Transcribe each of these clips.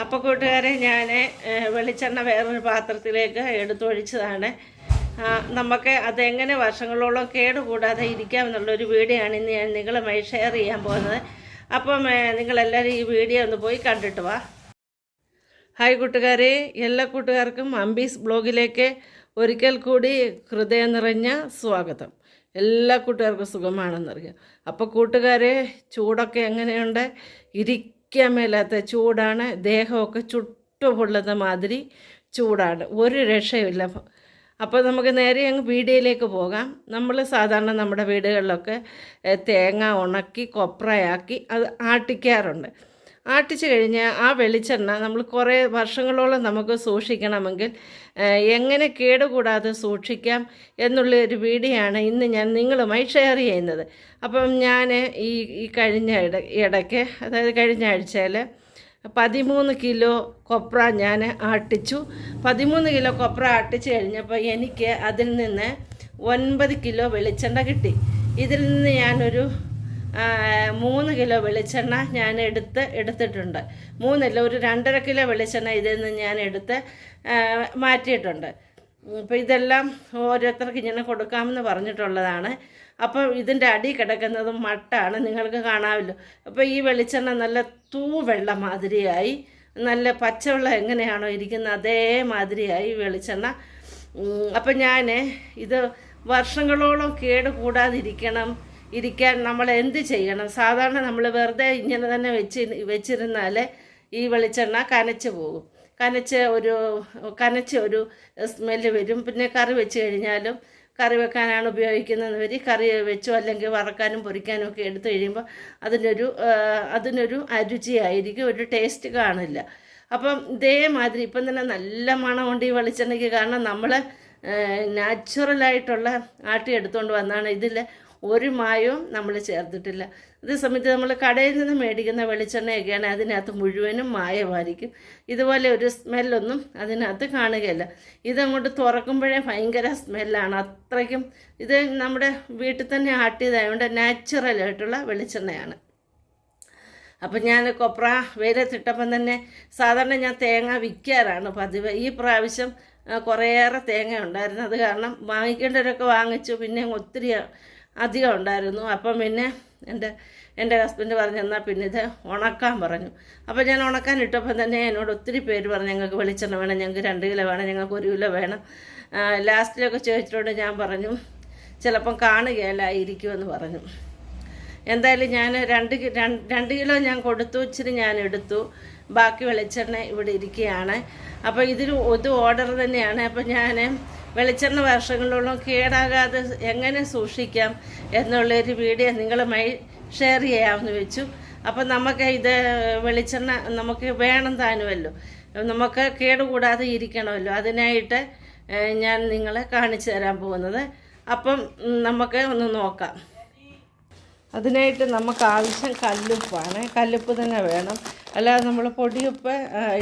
അപ്പോൾ കൂട്ടുകാരെ ഞാൻ വെളിച്ചെണ്ണ വേറൊരു പാത്രത്തിലേക്ക് എടുത്തൊഴിച്ചതാണ്. നമുക്ക് അതെങ്ങനെ വർഷങ്ങളോളം കേടുകൂടാതെ ഇരിക്കാം എന്നുള്ളൊരു വീഡിയോ ആണ് ഇന്ന് ഞാൻ നിങ്ങളുമായി ഷെയർ ചെയ്യാൻ പോകുന്നത്. അപ്പം നിങ്ങളെല്ലാവരും ഈ വീഡിയോ ഒന്ന് പോയി കണ്ടിട്ട് വാ. ഹായ് കൂട്ടുകാരെ എല്ലാ കൂട്ടുകാർക്കും അംബീസ് ബ്ലോഗിലേക്ക് ഒരിക്കൽ കൂടി ഹൃദയം നിറഞ്ഞ സ്വാഗതം. എല്ലാ കൂട്ടുകാർക്കും സുഖമാണെന്നറിയാം. അപ്പോൾ കൂട്ടുകാരെ ചൂടൊക്കെ എങ്ങനെയുണ്ട്? ഇരിക്കാൻ മേലാത്ത ചൂടാണ്. ദേഹമൊക്കെ ചുട്ടുപൊള്ളുന്ന മാതിരി ചൂടാണ്. ഒരു രക്ഷയുമില്ല. അപ്പോൾ നമുക്ക് നേരെ അങ്ങ് വീടിയിലേക്ക് പോകാം. നമ്മൾ സാധാരണ നമ്മുടെ വീടുകളിലൊക്കെ തേങ്ങ ഉണക്കി കൊപ്രയാക്കി അത് ആട്ടിക്കാറുണ്ട്. ആട്ടിച്ച് കഴിഞ്ഞ് ആ വെളിച്ചെണ്ണ നമ്മൾ കുറേ വർഷങ്ങളോളം നമുക്ക് സൂക്ഷിക്കണമെങ്കിൽ എങ്ങനെ കേടുകൂടാതെ സൂക്ഷിക്കാം എന്നുള്ള ഒരു വീഡിയോ ആണ് ഇന്ന് ഞാൻ നിങ്ങളുമായി ഷെയർ ചെയ്യുന്നത്. അപ്പം ഞാൻ ഈ ഈ കഴിഞ്ഞ ഇട ഇടയ്ക്ക് അതായത് കഴിഞ്ഞ ആഴ്ചയിൽ പതിമൂന്ന് കിലോ കൊപ്ര ഞാൻ ആട്ടിച്ചു. പതിമൂന്ന് കിലോ കൊപ്ര ആട്ടിച്ചു കഴിഞ്ഞപ്പോൾ എനിക്ക് അതിൽ നിന്ന് ഒൻപത് കിലോ വെളിച്ചെണ്ണ കിട്ടി. ഇതിൽ നിന്ന് ഞാനൊരു മൂന്ന് കിലോ വെളിച്ചെണ്ണ ഞാൻ എടുത്ത് എടുത്തിട്ടുണ്ട്. മൂന്നല്ല ഒരു രണ്ടര കിലോ വെളിച്ചെണ്ണ ഇതിൽ നിന്ന് ഞാൻ എടുത്ത് മാറ്റിയിട്ടുണ്ട്. അപ്പോൾ ഇതെല്ലാം ഓരോരുത്തർക്ക് ഇങ്ങനെ കൊടുക്കാമെന്ന് പറഞ്ഞിട്ടുള്ളതാണ്. അപ്പോൾ ഇതിന്റെ അടി കിടക്കുന്നത് മട്ടാണ്. നിങ്ങൾക്ക് കാണാമല്ലോ. അപ്പോൾ ഈ വെളിച്ചെണ്ണ നല്ല തൂവെള്ള മാതിരിയായി. നല്ല പച്ചവെള്ളം എങ്ങനെയാണോ ഇരിക്കുന്ന അതേമാതിരിയായി വെളിച്ചെണ്ണ. അപ്പം ഞാൻ ഇത് വർഷങ്ങളോളം കേട് കൂടാതിരിക്കണം ഇരിക്കാൻ നമ്മൾ എന്ത് ചെയ്യണം? സാധാരണ നമ്മൾ വെറുതെ ഇങ്ങനെ തന്നെ വെച്ച് വെച്ചിരുന്നാൽ ഈ വെളിച്ചെണ്ണ കനച്ച് പോകും. കനച്ച് ഒരു കനച്ച് ഒരു സ്മെല്ല് വരും. പിന്നെ കറി വെച്ച് കഴിഞ്ഞാലും കറി വെക്കാനാണ് ഉപയോഗിക്കുന്നത്. വരി കറി വെച്ചോ അല്ലെങ്കിൽ വറക്കാനും പൊരിക്കാനും ഒക്കെ എടുത്തു കഴിയുമ്പോൾ അതിനൊരു അതിനൊരു അരുചിയായിരിക്കും. ഒരു ടേസ്റ്റ് കാണില്ല. അപ്പം ഇതേമാതിരി ഇപ്പം തന്നെ നല്ല മണമുണ്ട് ഈ വെളിച്ചെണ്ണയ്ക്ക്. കാരണം നമ്മൾ നാച്ചുറലായിട്ടുള്ള ആട്ടി എടുത്തുകൊണ്ട് വന്നാണ് ഇതിൽ ഒരു മായവും നമ്മൾ ചേർത്തിട്ടില്ല. അതേ സമയത്ത് നമ്മൾ കടയിൽ നിന്ന് മേടിക്കുന്ന വെളിച്ചെണ്ണയൊക്കെയാണ് അതിനകത്ത് മുഴുവനും മായമായിരിക്കും. ഇതുപോലെ ഒരു സ്മെല്ലൊന്നും അതിനകത്ത് കാണുകയില്ല. ഇതങ്ങോട്ട് തുറക്കുമ്പോഴേ ഭയങ്കര സ്മെല്ലാണ്. അത്രയ്ക്കും ഇത് നമ്മുടെ വീട്ടിൽ തന്നെ ആട്ടിയതായതുകൊണ്ട് നാച്ചുറലായിട്ടുള്ള വെളിച്ചെണ്ണയാണ്. അപ്പം ഞാൻ കൊപ്ര വെയിലത്തിട്ടപ്പം തന്നെ സാധാരണ ഞാൻ തേങ്ങ വിൽക്കാറാണ് പതിവ്. ഈ പ്രാവശ്യം കുറേയേറെ തേങ്ങ ഉണ്ടായിരുന്നു. അത് കാരണം വാങ്ങിക്കേണ്ടവരൊക്കെ വാങ്ങിച്ചു. പിന്നെ ഒത്തിരി അധികം ഉണ്ടായിരുന്നു. അപ്പം പിന്നെ എന്റെ എന്റെ ഹസ്ബൻഡ് പറഞ്ഞു എന്നാൽ പിന്നെ ഇത് ഉണക്കാൻ പറഞ്ഞു. അപ്പോൾ ഞാൻ ഉണക്കാൻ ഇട്ടപ്പം തന്നെ എന്നോട് ഒത്തിരി പേര് പറഞ്ഞു ഞങ്ങൾക്ക് വെളിച്ചെണ്ണ വേണം ഞങ്ങൾക്ക് രണ്ട് കിലോ വേണം ഞങ്ങൾക്ക് ഒരു കിലോ വേണം. ലാസ്റ്റിലൊക്കെ ചോദിച്ചിട്ടുണ്ട് ഞാൻ പറഞ്ഞു ചിലപ്പം കാണുകയല്ലായിരിക്കുമെന്ന് പറഞ്ഞു. എന്തായാലും ഞാൻ രണ്ട് രണ്ട് കിലോ ഞാൻ കൊടുത്തു ഇച്ചിരി ഞാൻ എടുത്തു. ബാക്കി വെളിച്ചെണ്ണ ഇവിടെ ഇരിക്കുകയാണ്. അപ്പോൾ ഇതിൽ ഒരു ഓർഡർ തന്നെയാണ്. അപ്പോൾ ഞാൻ വെളിച്ചെണ്ണ വർഷങ്ങളോളം കേടാകാതെ എങ്ങനെ സൂക്ഷിക്കാം എന്നുള്ളൊരു വീഡിയോ നിങ്ങളുമായി ഷെയർ ചെയ്യാമെന്ന് വെച്ചു. അപ്പം നമുക്ക് ഇത് വെളിച്ചെണ്ണ നമുക്ക് വേണം താനുമല്ലോ നമുക്ക് കേടുകൂടാതെ ഇരിക്കണമല്ലോ. അതിനായിട്ട് ഞാൻ നിങ്ങളെ കാണിച്ചു തരാൻ പോകുന്നത്. അപ്പം നമുക്ക് ഒന്ന് നോക്കാം. അതിനായിട്ട് നമുക്ക് ആവശ്യം കല്ലുപ്പാണ്. കല്ലുപ്പ് തന്നെ വേണം. അല്ലാതെ നമ്മൾ പൊടിയുപ്പ്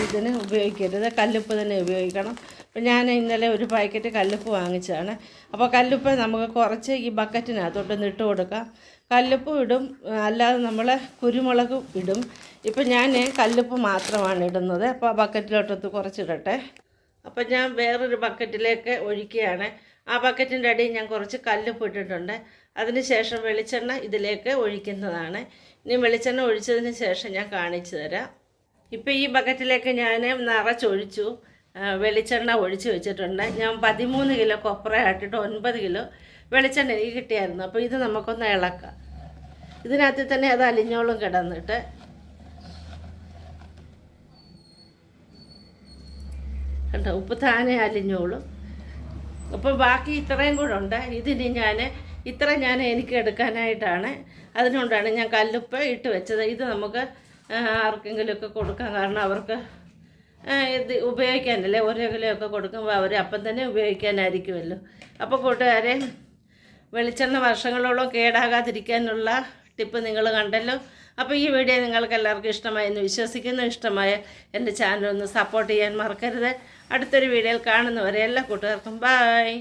ഇതിന് ഉപയോഗിക്കരുത്. കല്ലുപ്പ് തന്നെ ഉപയോഗിക്കണം. അപ്പം ഞാൻ ഇന്നലെ ഒരു പാക്കറ്റ് കല്ലുപ്പ് വാങ്ങിച്ചതാണ്. അപ്പോൾ കല്ലുപ്പ് നമുക്ക് കുറച്ച് ഈ ബക്കറ്റിനകത്തോട്ട് ഇട്ട് കൊടുക്കാം. കല്ലുപ്പ് ഇടും. അല്ലാതെ നമ്മൾ കുരുമുളക് ഇടും. ഇപ്പം ഞാൻ കല്ലുപ്പ് മാത്രമാണ് ഇടുന്നത്. അപ്പോൾ ബക്കറ്റിലോട്ടൊത്ത് കുറച്ചിടട്ടെ. അപ്പം ഞാൻ വേറൊരു ബക്കറ്റിലേക്ക് ഒഴിക്കുകയാണ്. ആ ബക്കറ്റിന്റെ അടിയിൽ ഞാൻ കുറച്ച് കല്ലുപ്പ് ഇട്ടിട്ടുണ്ട്. അതിന് ശേഷം വെളിച്ചെണ്ണ ഇതിലേക്ക് ഒഴിക്കുന്നതാണ്. ഇനി വെളിച്ചെണ്ണ ഒഴിച്ചതിന് ശേഷം ഞാൻ കാണിച്ചു തരാം. ഇപ്പം ഈ ബക്കറ്റിലേക്ക് ഞാൻ നിറച്ചൊഴിച്ചു. വെളിച്ചെണ്ണ ഒഴിച്ചു വെച്ചിട്ടുണ്ട്. ഞാൻ പതിമൂന്ന് കിലോ കൊപ്ര ആട്ടിട്ട് ഒൻപത് കിലോ വെളിച്ചെണ്ണ എനിക്ക് കിട്ടിയായിരുന്നു. അപ്പോൾ ഇത് നമുക്കൊന്ന് ഇളക്കാം. ഇതിനകത്ത് തന്നെ അത് അലിഞ്ഞോളും കിടന്നിട്ട്. കണ്ടോ? ഉപ്പ് താനെ അലിഞ്ഞോളും. അപ്പോൾ ബാക്കി ഇത്രയും കൂടെ ഉണ്ട്. ഇതിന് ഞാൻ ഇത്ര ഞാൻ എനിക്ക് എടുക്കാനായിട്ടാണ്. അതിനുകൊണ്ടാണ് ഞാൻ കല്ലുപ്പ് ഇട്ട് വെച്ചത്. ഇത് നമുക്ക് ആർക്കെങ്കിലുമൊക്കെ കൊടുക്കാം. കാരണം അവർക്ക് ഇത് ഉപയോഗിക്കാനല്ലേ ഓരോ കിലോയൊക്കെ കൊടുക്കുമ്പോൾ അവർ അപ്പം തന്നെ ഉപയോഗിക്കാനായിരിക്കുമല്ലോ. അപ്പോൾ കൂട്ടുകാരെ വെളിച്ചെണ്ണ വർഷങ്ങളോളം കേടാകാതിരിക്കാനുള്ള ടിപ്പ് നിങ്ങൾ കണ്ടല്ലോ. അപ്പോൾ ഈ വീഡിയോ നിങ്ങൾക്ക് എല്ലാവർക്കും ഇഷ്ടമായെന്ന് വിശ്വസിക്കുന്നു. ഇഷ്ടമായ എന്റെ ചാനൽ ഒന്ന് സപ്പോർട്ട് ചെയ്യാൻ മറക്കരുത്. അടുത്തൊരു വീഡിയോയിൽ കാണുന്നവരെ എല്ലാ കൂട്ടുകാർക്കും ബായ്